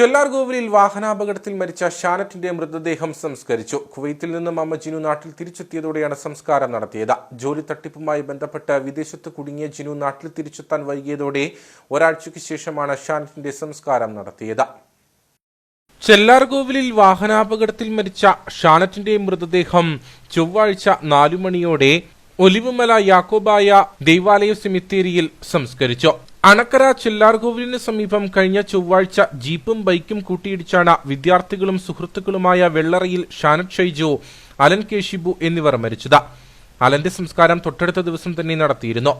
ചെല്ലാർഗോവിലിൽ വാഹനാപകടത്തിൽ മരിച്ച ഷാനറ്റിന്റെ മൃതദേഹം സംസ്കരിച്ചു. കുവൈത്തിൽ നിന്നും അമ്മ ജിനു നാട്ടിൽ തിരിച്ചെത്തിയതോടെയാണ് സംസ്കാരം നടത്തിയത്. ജോലി തട്ടിപ്പുമായി ബന്ധപ്പെട്ട് വിദേശത്ത് കുടുങ്ങിയ ജിനു നാട്ടിൽ തിരിച്ചെത്താൻ വൈകിയതോടെ ഒരാഴ്ചയ്ക്ക് ശേഷമാണ് ഷാനറ്റിന്റെ സംസ്കാരം നടത്തിയത്. ചെല്ലാർകോവിലിൽ വാഹനാപകടത്തിൽ മരിച്ച ഷാനറ്റിന്റെ മൃതദേഹം ചൊവ്വാഴ്ച നാലു മണിയോടെ ഒലിവുമല യാക്കോബായ ദൈവാലയ സെമിത്തേരിയിൽ സംസ്കരിച്ചു. അണക്കര ചെല്ലാർകോവിലിന് സമീപം കഴിഞ്ഞ ചൊവ്വാഴ്ച ജീപ്പും ബൈക്കും കൂട്ടിയിടിച്ചാണ് വിദ്യാർത്ഥികളും സുഹൃത്തുക്കളുമായ വെള്ളറയിൽ ഷാനറ്റ് ഷൈജു അലൻ കേശിബു എന്നിവർ മരിച്ചത്. അലന്റെ സംസ്കാരം തൊട്ടടുത്ത ദിവസം തന്നെ നടത്തിയിരുന്നു.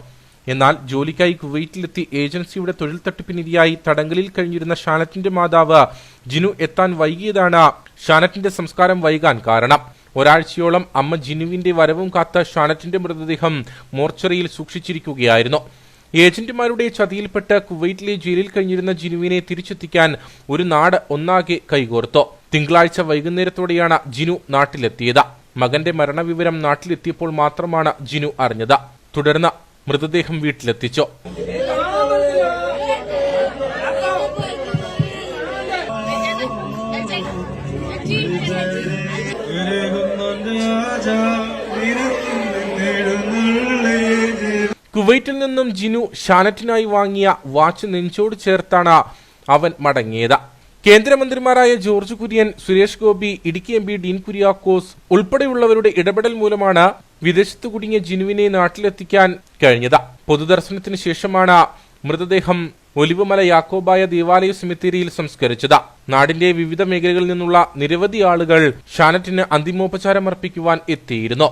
എന്നാൽ ജോലിക്കായി കുവൈറ്റിലെത്തി ഏജൻസിയുടെ തൊഴിൽ തട്ടിപ്പിനിരയായി തടങ്കലിൽ കഴിഞ്ഞിരുന്ന ഷാനറ്റിന്റെ മാതാവ് ജിനു എത്താൻ വൈകിയതാണ് ഷാനറ്റിന്റെ സംസ്കാരം വൈകാൻ കാരണം. ഒരാഴ്ചയോളം അമ്മ ജിനുവിന്റെ വരവും കാത്ത ഷാനറ്റിന്റെ മൃതദേഹം മോർച്ചറിയിൽ സൂക്ഷിച്ചിരിക്കുകയായിരുന്നു. ഏജന്റുമാരുടെ ചതിയിൽപ്പെട്ട് കുവൈറ്റിലെ ജയിലിൽ കഴിഞ്ഞിരുന്ന ജിനുവിനെ തിരിച്ചെത്തിക്കാൻ ഒരു നാട് ഒന്നാകെ കൈകോർത്തു. തിങ്കളാഴ്ച വൈകുന്നേരത്തോടെയാണ് ജിനു നാട്ടിലെത്തിയത്. മകന്റെ മരണവിവരം നാട്ടിലെത്തിയപ്പോൾ മാത്രമാണ് ജിനു അറിഞ്ഞത്. തുടർന്ന് മൃതദേഹം വീട്ടിലെത്തിച്ചു. കുവൈറ്റിൽ നിന്നും ജിനു ഷാനറ്റിനായി വാങ്ങിയ വാച്ച് നെഞ്ചോട് ചേർത്താണ് അവൻ മടങ്ങിയത്. കേന്ദ്രമന്ത്രിമാരായ ജോർജ് കുര്യൻ സുരേഷ് ഗോപി ഇടുക്കി എം പി ഡീൻ കുര്യാക്കോസ് ഉൾപ്പെടെയുള്ളവരുടെ ഇടപെടൽ മൂലമാണ് വിദേശത്ത് കുടുങ്ങിയ ജിനുവിനെ നാട്ടിലെത്തിക്കാൻ കഴിഞ്ഞത്. പൊതുദർശനത്തിന് ശേഷമാണ് മൃതദേഹം ഒലിവുമല യാക്കോബായ ദേവാലയ സെമിത്തേരിയിൽ സംസ്കരിച്ചത്. നാടിന്റെ വിവിധ മേഖലകളിൽ നിന്നുള്ള നിരവധി ആളുകൾ ഷാനറ്റിന് അന്തിമോപചാരം അർപ്പിക്കുവാൻ എത്തിയിരുന്നു.